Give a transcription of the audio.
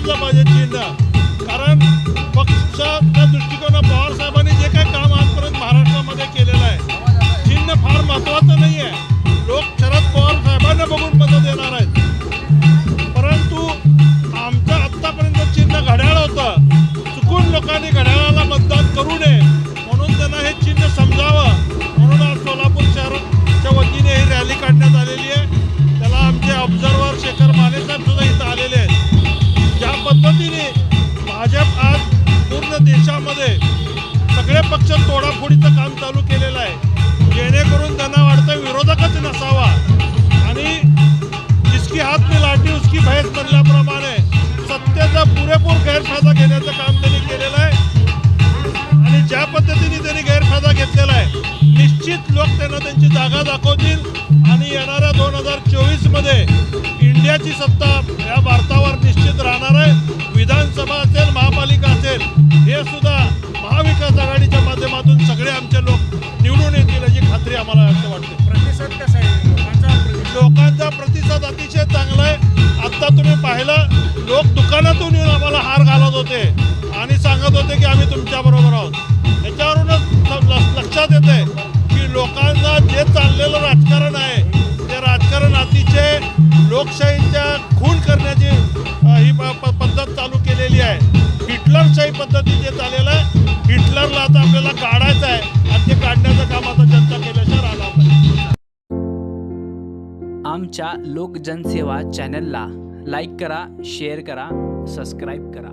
Hamza Majid Jinnah. पद्धतीने भाजप आज पूर्ण देशामध्ये सगळे पक्ष तोडाफोडीचं काम चालू केलेलं आहे. जेणेकरून त्यांना वाटतं विरोधकच नसावा. आणि जिसकी हात में लाठी उसकी भैस म्हणल्याप्रमाणे सत्तेचा पुरेपूर गैरफायदा घेण्याचं काम त्यांनी केलेलं आहे. आणि ज्या पद्धतीने निश्चित लोक त्यांना त्यांची जागा दाखवतील आणि येणाऱ्या दोन हजार चोवीसमध्ये इंडियाची सत्ता या भारतावर निश्चित राहणार आहे. विधानसभा असेल महापालिका असेल हे सुद्धा महाविकास आघाडीच्या माध्यमातून सगळे आमचे लोक निवडून येतील याची खात्री आम्हाला असं वाटते. प्रतिसाद कसा आहे? लोकांचा प्रतिसाद? लोकांचा प्रतिसाद अतिशय चांगला आहे. आत्ता तुम्ही पाहिलं लोक दुकानातून येऊन आम्हाला हार घालत होते. लोकशाहीच्या खून करण्याची ही पद्धत चालू केलेली आहे. हिटलरशाही पद्धती जे चाललेलं आहे. हिटलरला आता आपल्याला काढायचं आहे. आणि ते काढण्याचं काम आता जनता केल्याशिवाय राहणार नाही आमच्या लोकजनसेवा चॅनलला लाईक करा शेअर करा सबस्क्राईब करा.